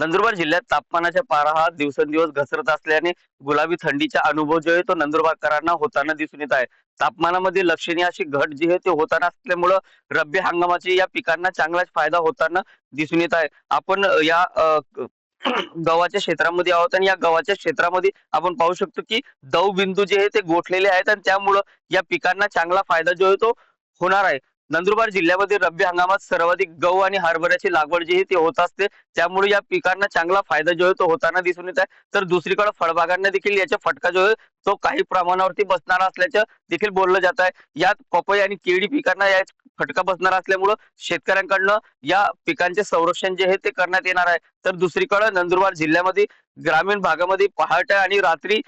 नंदुरबार जिल्ह्यात तापमानाच्या पारा हा दिवसेंदिवस घसरत असल्याने गुलाबी थंडीचा अनुभव जो आहे तो नंदुरबारकरांना होताना दिसून येत आहे. तापमानामध्ये लक्षणीय अशी घट जी आहे ते होताना असल्यामुळं रब्बी हंगामाची या पिकांना चांगलाच फायदा होताना दिसून येत आहे. आपण या गव्हाच्या क्षेत्रामध्ये आहोत आणि या गव्हाच्या क्षेत्रामध्ये आपण पाहू शकतो की दव बिंदू जे आहे ते गोठलेले आहेत आणि त्यामुळं या पिकांना चांगला फायदा जो आहे तो होणार आहे. नंदुरबार जिल्ह्यामध्ये रब्बी हंगामात सर्वाधिक गहू आणि हरभऱ्याची लागवड जी आहे ती होत असते. त्यामुळे या पिकांना चांगला फायदा जो आहे तो होताना दिसून येत आहे. तर दुसरीकडे फळबागांना देखील याचा फटका जो आहे तो काही प्रमाणावरती बसणार असल्याचं देखील बोललं जात आहे यात पपई आणि केळी पिकांना या फटका बसणार असल्यामुळं शेतकऱ्यांकडनं या पिकांचे संरक्षण जे आहे ते करण्यात येणार आहे. तर दुसरीकडे नंदुरबार जिल्ह्यामध्ये ग्रामीण भागामध्ये पहाटे आणि रात्री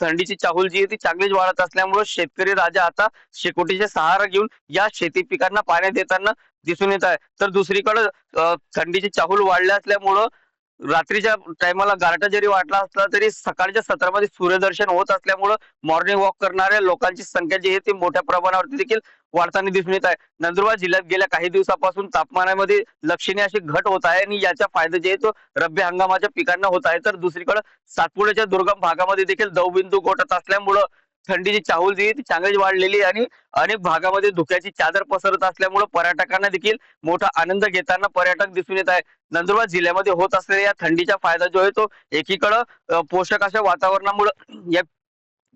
थंडीची चाहूल जी आहे ती चांगलीच वाढत असल्यामुळं शेतकरी राजा आता शेकोटीचे सहारा घेऊन या शेती पिकांना पाण्यात देताना दिसून येत आहे. तर दुसरीकडे थंडीची चाहूल वाढली असल्यामुळं रात्रीच्या टायमाला गारटा जरी वाटला असला तरी सकाळच्या सत्रामध्ये सूर्यदर्शन होत असल्यामुळं मॉर्निंग वॉक करणाऱ्या लोकांची संख्या जी आहे ती मोठ्या प्रमाणावरती देखील वाढताना दिसून येत आहे. नंदुरबार जिल्ह्यात गेल्या काही दिवसापासून तापमानामध्ये लक्षणीय अशी घट होत आहे आणि याचा फायदा जे आहे तो रब्बी हंगामाच्या पिकांना होत आहे. तर दुसरीकडे सातपुड्याच्या दुर्गम भागामध्ये देखील दवबिंदू गोठत असल्यामुळं थंडीची चाहूल जी आहे ती चांगलीच वाढलेली आहे आणि अनेक भागामध्ये धुक्याची चादर पसरत असल्यामुळे पर्यटकांना देखील मोठा आनंद घेताना पर्यटक दिसून येत आहे नंदुरबार जिल्ह्यामध्ये होत असलेल्या या थंडीचा फायदा जो आहे तो एकीकडं पोषक अशा वातावरणामुळे या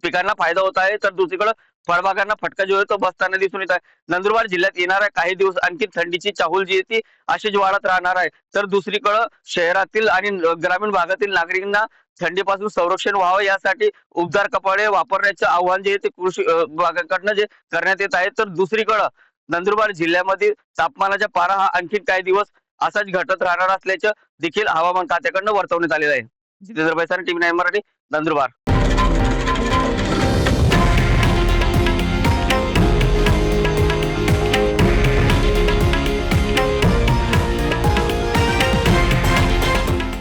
पिकांना फायदा होत आहे तर दुसरीकडे फळबागांना फटका जो आहे तो बसताना दिसून येत आहे. नंदुरबार जिल्ह्यात येणाऱ्या काही दिवस आणखी थंडीची चाहूल जी आहे ती अशीच वाढत राहणार आहे. तर दुसरीकडं शहरातील आणि ग्रामीण भागातील नागरिकांना थंडीपासून संरक्षण व्हावं यासाठी उबदार कपडे वापरण्याचे आव्हान जे ते कृषी विभागाकडनं जे करण्यात येत आहे. तर दुसरीकडं नंदुरबार जिल्ह्यामध्ये तापमानाचा पारा हा आणखी काही दिवस असाच घटत राहणार असल्याचं देखील हवामान खात्याकडनं वर्तवण्यात आलेलं आहे. Jitendra Baisane TV nine Marathi Nandurbar.